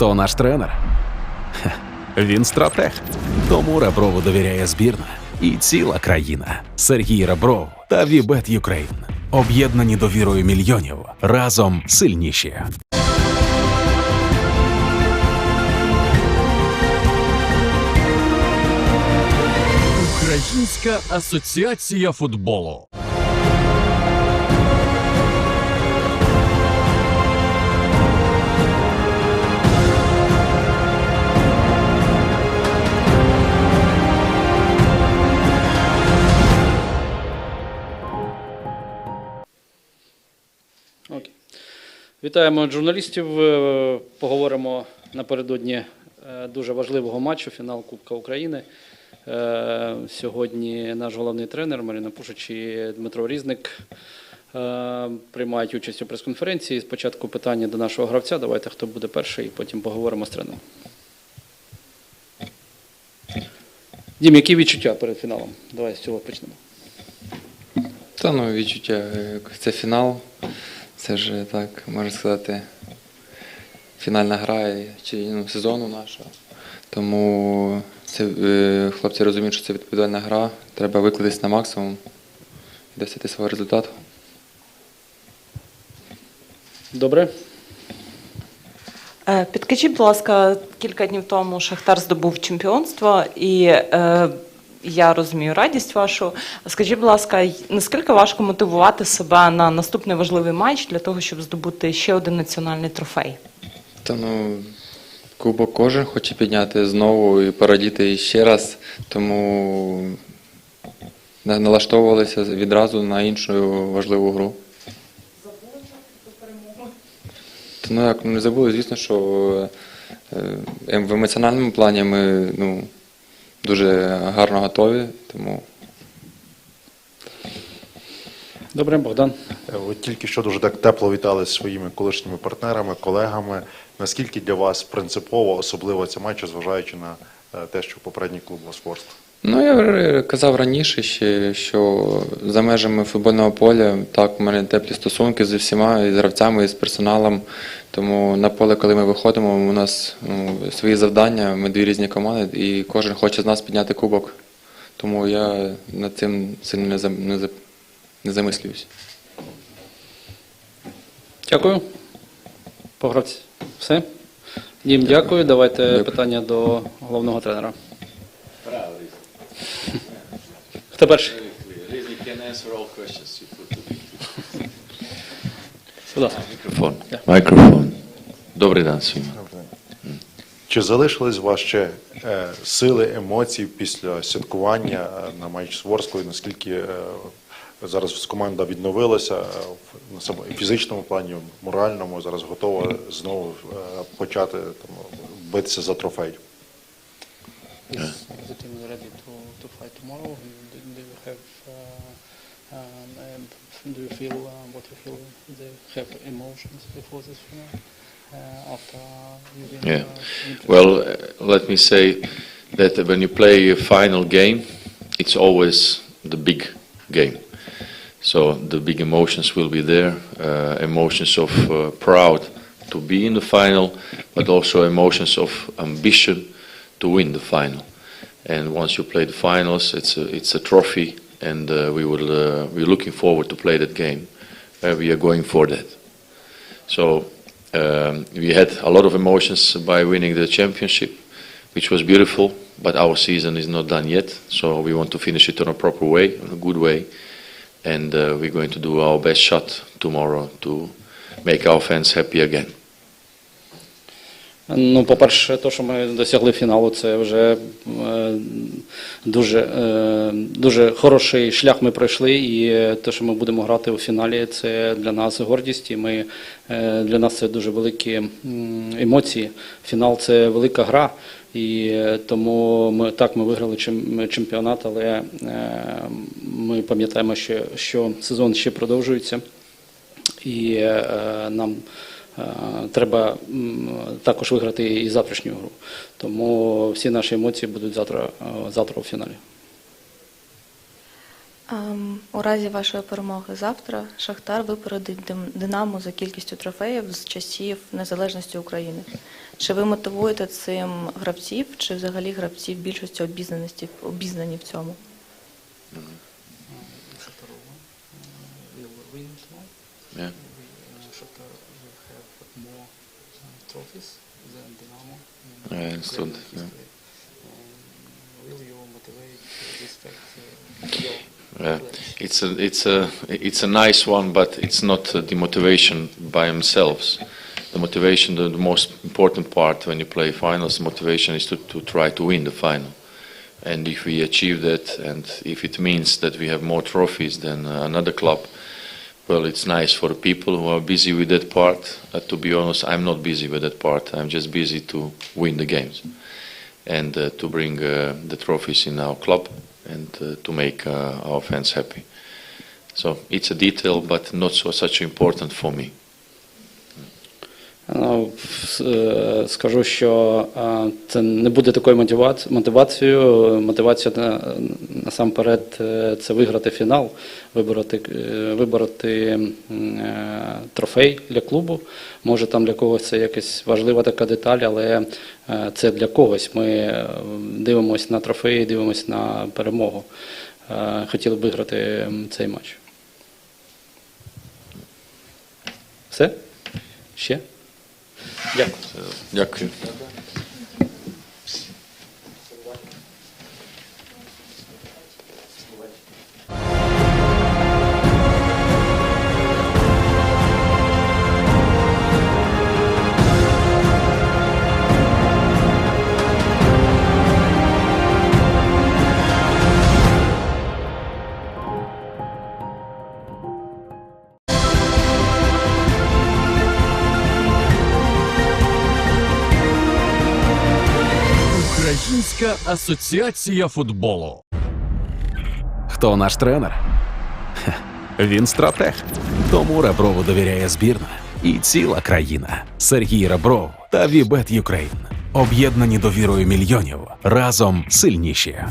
хто наш тренер? Він стратег. Тому Реброву довіряє збірна і ціла країна. Сергій Ребров та Вібет Юкрейн. Об'єднані довірою мільйонів. Разом сильніші. Українська асоціація футболу. Окей. Вітаємо журналістів. Е, Поговоримо напередодні е, дуже важливого матчу, фінал Кубка України. Е, Сьогодні наш головний тренер Марина Пушич і Дмитро Різник приймають участь у прес-конференції. Спочатку питання до нашого гравця. Давайте хто буде перший, і потім поговоримо з тренером. Дім, які відчуття перед фіналом? Давай з цього почнемо. Та ну відчуття, це фінал. Це ж так, можна сказати, фінальна гра і- чи, ну, сезону нашого. Тому це, е, хлопці розуміють, що це відповідальна гра. Треба викладатись на максимум і досягти свого результату. Добре? Е, Підкажіть, будь ласка, кілька днів тому Шахтар здобув чемпіонство, і е, я розумію радість вашу. Скажіть, будь ласка, наскільки важко мотивувати себе на наступний важливий матч для того, щоб здобути ще один національний трофей? Та ну, кубок кожен хоче підняти знову і порадіти ще раз, тому на- налаштовувалися відразу на іншу важливу гру. Ну як ну, не забули, звісно, що е, в емоціональному плані ми ну, дуже гарно готові, тому Добре, Богдан. Е, Ви тільки що дуже так тепло вітали зі своїми колишніми партнерами, колегами. Наскільки для вас принципово, особливо ця матч, зважаючи на е, те, що попередній клуб вас? Ну, я казав раніше ще, що за межами футбольного поля так, у мене теплі стосунки з всіма, і з гравцями, і з персоналом. Тому на поле, коли ми виходимо, у нас ну, свої завдання, ми дві різні команди, і кожен хоче з нас підняти кубок. Тому я над цим сильно не, не, за- не замислююсь. Дякую. Погравці. Все? Дім, дякую. Давайте Дякую. питання до головного тренера. Будь ласка. Microphone. Microphone. Добрий день всім. Чи залишились у вас ще е, сили, емоцій після святкування е, на матч з Ворською? Наскільки е, зараз команда відновилася е, в на самому фізичному плані, моральному, зараз готова знову е, почати там, битися за трофей? The team is ready to, to fight tomorrow. Do, do you have, uh, um, um, do you feel uh, what you feel? Do you have emotions before this final? Uh, after? Yeah. uh, Well, uh, let me say that when you play a final game, it's always the big game. So the big emotions will be there, uh, emotions of uh, proud to be in the final, but also emotions of ambition to win the final. And once you play the finals, it's a, it's a trophy, and uh, we will uh, we're looking forward to play that game. We are going for that. So um, we had a lot of emotions by winning the championship, which was beautiful. But our season is not done yet, so we want to finish it in a proper way, in a good way, and uh, we're going to do our best shot tomorrow to make our fans happy again. Ну, по-перше, те, що ми досягли фіналу, це вже е, дуже, е, дуже хороший шлях ми пройшли. І те, що ми будемо грати у фіналі, це для нас гордість. І ми, е, для нас це дуже великі емоції. Фінал це велика гра. І е, тому ми так ми виграли чемпіонат, але е, ми пам'ятаємо, що, що сезон ще продовжується. І е, нам е, треба також виграти і завтрашню гру. Тому всі наші емоції будуть завтра, е, завтра у фіналі. Ем, У разі вашої перемоги завтра Шахтар випередить Динамо за кількістю трофеїв з часів незалежності України. Чи ви мотивуєте цим гравців, чи взагалі гравці в більшості обізнаності обізнані в цьому? Yeah. I understood. Yeah. Yeah, it's a it's a it's a nice one, but it's not uh, the motivation by themselves. The motivation, the, the most important part when you play finals, motivation is to, to try to win the final. And if we achieve that, and if it means that we have more trophies than uh, another club, well, it's nice for people who are busy with that part. Uh, to be honest, I'm not busy with that part. I'm just busy to win the games and uh, to bring uh, the trophies in our club and uh, to make uh, our fans happy. So it's a detail, but not so such important for me. Ну, е, Скажу, що е, це не буде такою мотивацією. Мотивація насамперед е, це виграти фінал, вибороти, вибороти трофей для клубу. Може там для когось це якась важлива така деталь, але це для когось. Ми дивимося на трофеї, дивимося на перемогу. Хотіли б виграти цей матч. Все? Ще? Дякую. Дякую. Українська асоціація футболу. Хто наш тренер? Він стратег. Тому Реброву довіряє збірна і ціла країна. Сергій Ребров та Вібет Юкрейн. Об'єднані довірою мільйонів. Разом сильніші.